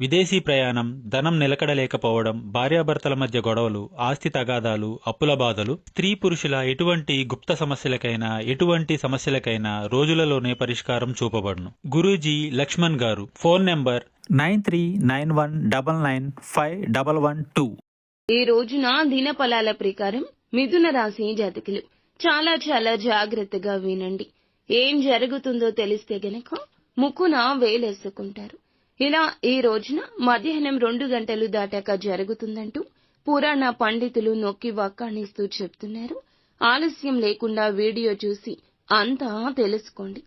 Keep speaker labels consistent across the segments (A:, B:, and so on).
A: విదేశీ ప్రయాణం ధనం నిలకడలేకపోవడం భార్యాభర్తల మధ్య గొడవలు ఆస్తి తగాదాలు అప్పుల బాధలు స్త్రీ పురుషుల ఎటువంటి గుప్త సమస్యలకైనా ఎటువంటి సమస్యలకైనా రోజులలోనే పరిష్కారం చూపబడును. Guruji Lakshman garu phone number nine three nine one double nine five double one two.
B: ఈ రోజున దినఫలాల ప్రకారం మిథున రాశి జాతకులు చాలా చాలా జాగ్రత్తగా వినండి. ఏం జరుగుతుందో తెలిస్తే గనక ముక్కున వేలేసుకుంటారు. ఇలా ఈ రోజున మధ్యాహ్నం రెండు గంటలు దాటాక జరుగుతుందంటూ పురాణ పండితులు నొక్కి వక్కాణిస్తూ చెప్తున్నారు. ఆలస్యం లేకుండా వీడియో చూసి అంతా తెలుసుకోండి.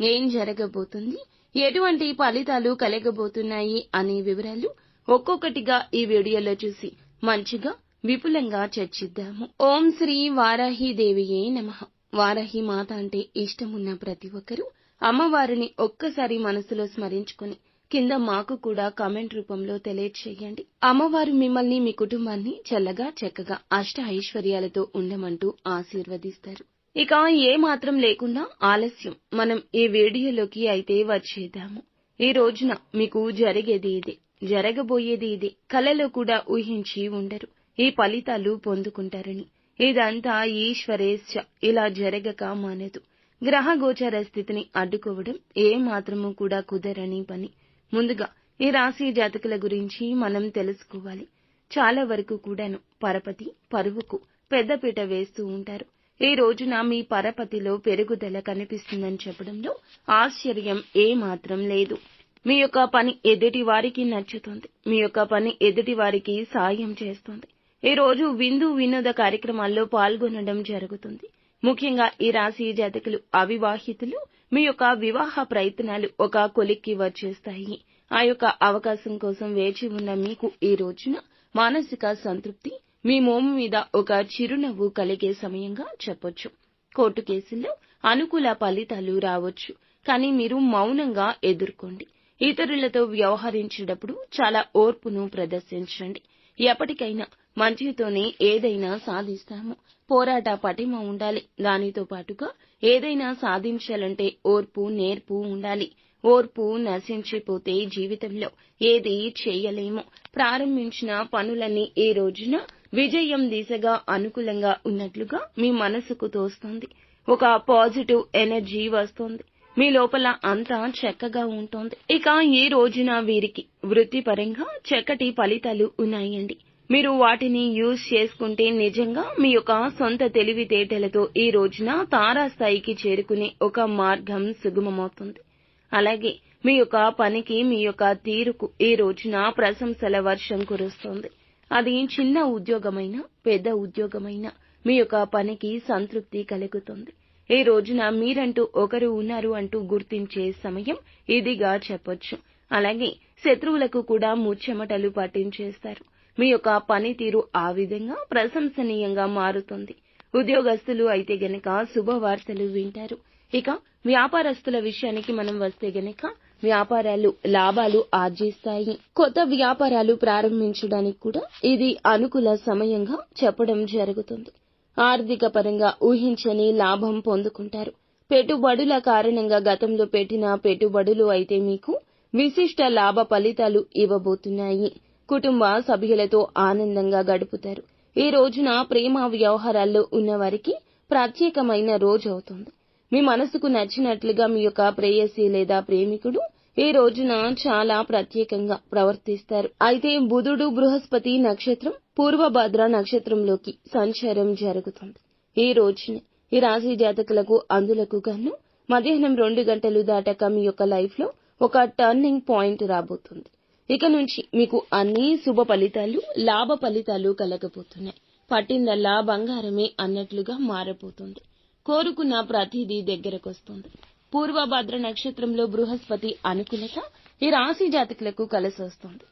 B: ఏం జరగబోతుంది? ఎటువంటి ఫలితాలు కలగబోతున్నాయి అనే వివరాలు ఒక్కొక్కటిగా ఈ వీడియోలో చూసి మంచిగా విపులంగా చర్చిద్దాము. ఓం శ్రీ వారాహి దేవియే నమ. వారాహి మాత అంటే ఇష్టమున్న ప్రతి ఒక్కరూ అమ్మవారిని ఒక్కసారి మనసులో స్మరించుకొని కింద మాకు కూడా కామెంట్ రూపంలో తెలియచేయండి. అమ్మవారు మిమ్మల్ని మీ కుటుంబాన్ని చల్లగా చక్కగా అష్ట ఐశ్వర్యాలతో ఉండమంటూ ఆశీర్వదిస్తారు. ఇక ఏ మాత్రం లేకుండా ఆలస్యం. మనం ఈ వీడియోలోకి అయితే వచ్చేద్దాము. ఈ రోజున మీకు జరిగేది ఇదే. జరగబోయేది ఇదే. కలలో కూడా ఊహించి ఉండరు. ఈ ఫలితాలు పొందుకుంటారని. ఇదంతా ఈశ్వరేచ్ఛ. ఇలా జరగక మానదు. గ్రహగోచర స్థితిని అడ్డుకోవడం ఏ మాత్రము కూడా కుదరని పని. ముందుగా ఈ రాశి జాతకుల గురించి మనం తెలుసుకోవాలి. చాలా వరకు కూడాను పరపతి పరువుకు పెద్దపీట వేస్తూ ఉంటారు. ఈ రోజున మీ పరపతిలో పెరుగుదల కనిపిస్తుందని చెప్పడంలో ఆశ్చర్యం ఏ మాత్రం లేదు. మీ యొక్క పని ఎదుటి వారికి నచ్చుతుంది. మీ యొక్క పని ఎదుటి వారికి సాయం చేస్తుంది. ఈ రోజు విందు వినోద కార్యక్రమాల్లో పాల్గొనడం జరుగుతుంది. ముఖ్యంగా ఈ రాశి జాతకులు అవివాహితులు. మీ యొక్క వివాహ ప్రయత్నాలు ఒక కొలిక్కి వచ్చేస్తాయి. ఆ యొక్క అవకాశం కోసం వేచి ఉన్న మీకు ఈ రోజున మానసిక సంతృప్తి మీ మోము మీద ఒక చిరునవ్వు కలిగే సమయంగా చెప్పొచ్చు. కోర్టు కేసుల్లో అనుకూల ఫలితాలు రావచ్చు. కానీ మీరు మౌనంగా ఎదుర్కోండి. ఇతరులతో వ్యవహరించేటప్పుడు చాలా ఓర్పును ప్రదర్శించండి. ఎప్పటికైనా మంచితోనే ఏదైనా సాధిస్తాము. పోరాట పటిమ ఉండాలి. దానితో పాటుగా ఏదైనా సాధించాలంటే ఓర్పు నేర్పు ఉండాలి. ఓర్పు నశించిపోతే జీవితంలో ఏది చేయలేము. ప్రారంభించిన పనులన్నీ ఈ రోజున విజయం దిశగా అనుకూలంగా ఉన్నట్లుగా మీ మనసుకు తోస్తుంది. ఒక పాజిటివ్ ఎనర్జీ వస్తుంది. మీ లోపల అంతా చక్కగా ఉంటుంది. ఇక ఈ రోజున వీరికి వృత్తిపరంగా చక్కటి ఫలితాలు ఉన్నాయండి. మీరు వాటిని యూజ్ చేసుకుంటే నిజంగా మీ యొక్క సొంత తెలివితేటలతో ఈ రోజున తారాస్థాయికి చేరుకునే ఒక మార్గం సుగమమవుతుంది. అలాగే మీ యొక్క పనికి మీ యొక్క తీరుకు ఈ రోజున ప్రశంసల వర్షం కురుస్తోంది. అది చిన్న ఉద్యోగమైనా పెద్ద ఉద్యోగమైనా మీ యొక్క పనికి సంతృప్తి కలుగుతుంది. ఈ రోజున మీరంటూ ఒకరు ఉన్నారు అంటూ గుర్తించే సమయం ఇదిగా చెప్పొచ్చు. అలాగే శత్రువులకు కూడా ముచ్చెమటలు పట్టించేస్తారు. మీ యొక్క పనితీరు ఆ విధంగా ప్రశంసనీయంగా మారుతుంది. ఉద్యోగస్తులు అయితే గనక శుభవార్తలు వింటారు. ఇక వ్యాపారస్తుల విషయానికి మనం వస్తే గనక వ్యాపారాలు లాభాలు ఆర్జిస్తాయి. కొత్త వ్యాపారాలు ప్రారంభించడానికి కూడా ఇది అనుకూల సమయంగా చెప్పడం జరుగుతుంది. ఆర్థిక పరంగా ఊహించని లాభం పొందుకుంటారు. పెట్టుబడుల కారణంగా గతంలో పెట్టిన పెట్టుబడులు అయితే మీకు విశిష్ట లాభ ఫలితాలు ఇవ్వబోతున్నాయి. కుటుంబ సభ్యులతో ఆనందంగా గడుపుతారు. ఈ రోజున ప్రేమ వ్యవహారాల్లో ఉన్నవారికి ప్రత్యేకమైన రోజు అవుతుంది. మీ మనసుకు నచ్చినట్లుగా మీ యొక్క ప్రేయసి లేదా ప్రేమికుడు ఈ రోజున చాలా ప్రత్యేకంగా ప్రవర్తిస్తారు. అయితే బుధుడు బృహస్పతి నక్షత్రం పూర్వభద్ర నక్షత్రంలోకి సంచారం జరుగుతుంది. ఈ రోజున ఈ రాశి జాతకులకు అందులకు గాను మధ్యాహ్నం రెండు గంటలు దాటాక మీ యొక్క లైఫ్లో ఒక టర్నింగ్ పాయింట్ రాబోతుంది. ఇక నుంచి మీకు అన్ని శుభ ఫలితాలు లాభ ఫలితాలు కలగబోతున్నాయి. పట్టిందల్లా బంగారమే అన్నట్లుగా మారబోతుంది. కోరుకున్న ప్రతిదీ దగ్గరకొస్తుంది. పూర్వభద్ర నక్షత్రంలో బృహస్పతి అనుకూలత ఈ రాశి జాతకులకు కలిసొస్తుంది.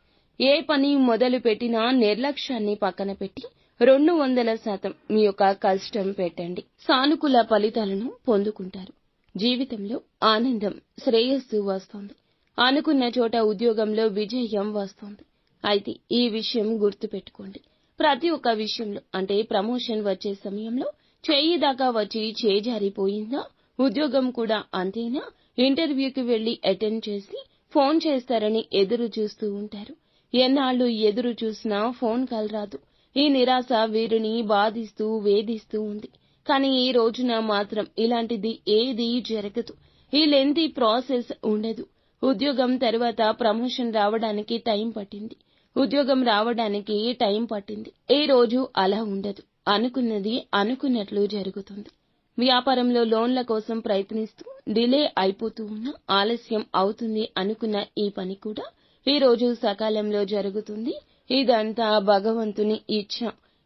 B: ఏ పని మొదలు పెట్టినా నిర్లక్ష్యాన్ని పక్కన పెట్టి రెండు వందల శాతం మీ యొక్క కష్టం పెట్టండి. సానుకూల ఫలితాలను పొందుకుంటారు. జీవితంలో ఆనందం శ్రేయస్సు వస్తుంది. అనుకున్న చోట ఉద్యోగంలో విజయం వస్తుంది. అయితే ఈ విషయం గుర్తుపెట్టుకోండి. ప్రతి ఒక్క విషయంలో అంటే ప్రమోషన్ వచ్చే సమయంలో చేయి దాకా వచ్చి చేజారిపోయిందా ఉద్యోగం కూడా అంతేనా? ఇంటర్వ్యూకి వెళ్ళి అటెండ్ చేసి ఫోన్ చేస్తారని ఎదురు చూస్తూ ఉంటారు. ఎన్నాళ్ళు ఎదురు చూసినా ఫోన్ కాల్ రాదు. ఈ నిరాశ వీరిని బాధిస్తూ వేధిస్తూ ఉంది. కానీ ఈ రోజున మాత్రం ఇలాంటిది ఏదీ జరగదు. ఈ లెంతీ ప్రాసెస్ ఉండదు. ఉద్యోగం తర్వాత ప్రమోషన్ రావడానికి టైం పట్టింది. ఉద్యోగం రావడానికి టైం పట్టింది. ఈ రోజు అలా ఉండదు. అనుకున్నది అనుకున్నట్లు జరుగుతుంది. వ్యాపారంలో లోన్ల కోసం ప్రయత్నిస్తూ డిలే అయిపోతూ ఉన్న ఆలస్యం అవుతుంది అనుకున్న ఈ పని కూడా ఈ రోజు సకాలంలో జరుగుతుంది. ఇదంతా భగవంతుని ఇచ్చ.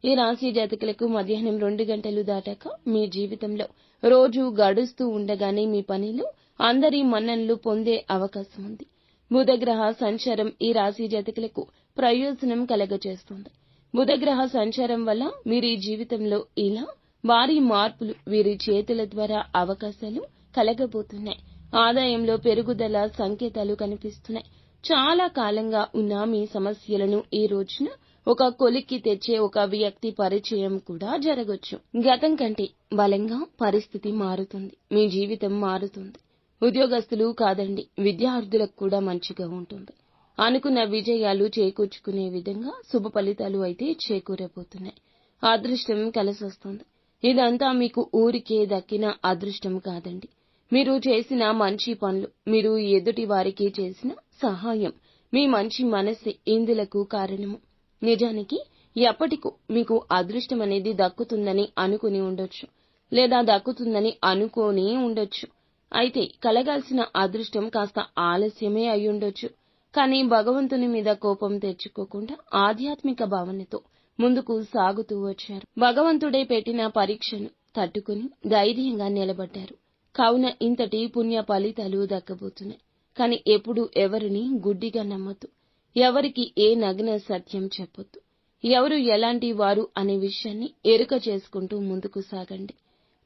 B: ఈ రాశి జాతకులకు మధ్యాహ్నం రెండు గంటలు దాటాక మీ జీవితంలో రోజు గడుస్తూ ఉండగానే మీ పనిలో అందరి మన్ననలు పొందే అవకాశం ఉంది. బుధగ్రహ సంచారం ఈ రాశి జాతకులకు ప్రయోజనం కలగజేస్తుంది. బుధగ్రహ సంచారం వల్ల మీరు ఈ జీవితంలో ఇలా భారీ మార్పులు వీరి చేతుల ద్వారా అవకాశాలు కలగబోతున్నాయి. ఆదాయంలో పెరుగుదల సంకేతాలు కనిపిస్తున్నాయి. చాలా కాలంగా ఉన్న మీ సమస్యలను ఈ రోజున ఒక కొలిక్కి తెచ్చే ఒక వ్యక్తి పరిచయం కూడా జరగొచ్చు. గతం కంటే బలంగా పరిస్థితి మారుతుంది. మీ జీవితం మారుతుంది. ఉద్యోగస్తులు కాదండి విద్యార్థులకు కూడా మంచిగా ఉంటుంది. అనుకున్న విజయాలు చేకూర్చుకునే విధంగా శుభ ఫలితాలు అయితే చేకూరబోతున్నాయి. అదృష్టం కలిసొస్తుంది. ఇదంతా మీకు ఊరికే దక్కిన అదృష్టం కాదండి. మీరు చేసిన మంచి పనులు మీరు ఎదుటి వారికి చేసిన సహాయం మీ మంచి మనసు ఇందులకు కారణము. నిజానికి ఎప్పటికూ మీకు అదృష్టం అనేది దక్కుతుందని అనుకుని ఉండొచ్చు లేదా దక్కుతుందని అనుకోని ఉండొచ్చు. అయితే కలగాల్సిన అదృష్టం కాస్త ఆలస్యమే అయ్యుండొచ్చు. కానీ భగవంతుని మీద కోపం తెచ్చుకోకుండా ఆధ్యాత్మిక భావనతో ముందుకు సాగుతూ వచ్చారు. భగవంతుడే పెట్టిన పరీక్షను తట్టుకుని ధైర్యంగా నిలబడ్డారు. కావున ఇంతటి పుణ్య ఫలితాలు దక్కబోతున్నాయి. కానీ ఎప్పుడు ఎవరిని గుడ్డిగా నమ్మొద్దు. ఎవరికి ఏ నగ్న సత్యం చెప్పొద్దు. ఎవరు ఎలాంటి వారు అనే విషయాన్ని ఎరుక చేసుకుంటూ ముందుకు సాగండి.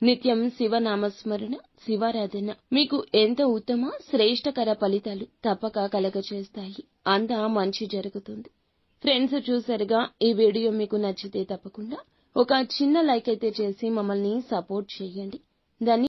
B: నిత్యం శివనామస్మరణ శివారాధన. మీకు ఎంత ఉత్తమ శ్రేష్టకర ఫలితాలు తప్పక కలగచేస్తాయి అంతా మంచి జరుగుతుంది. ఫ్రెండ్స్ చూసారుగా ఈ వీడియో మీకు నచ్చితే తప్పకుండా ఒక చిన్న లైక్ అయితే చేసి మమ్మల్ని సపోర్ట్ చేయండి.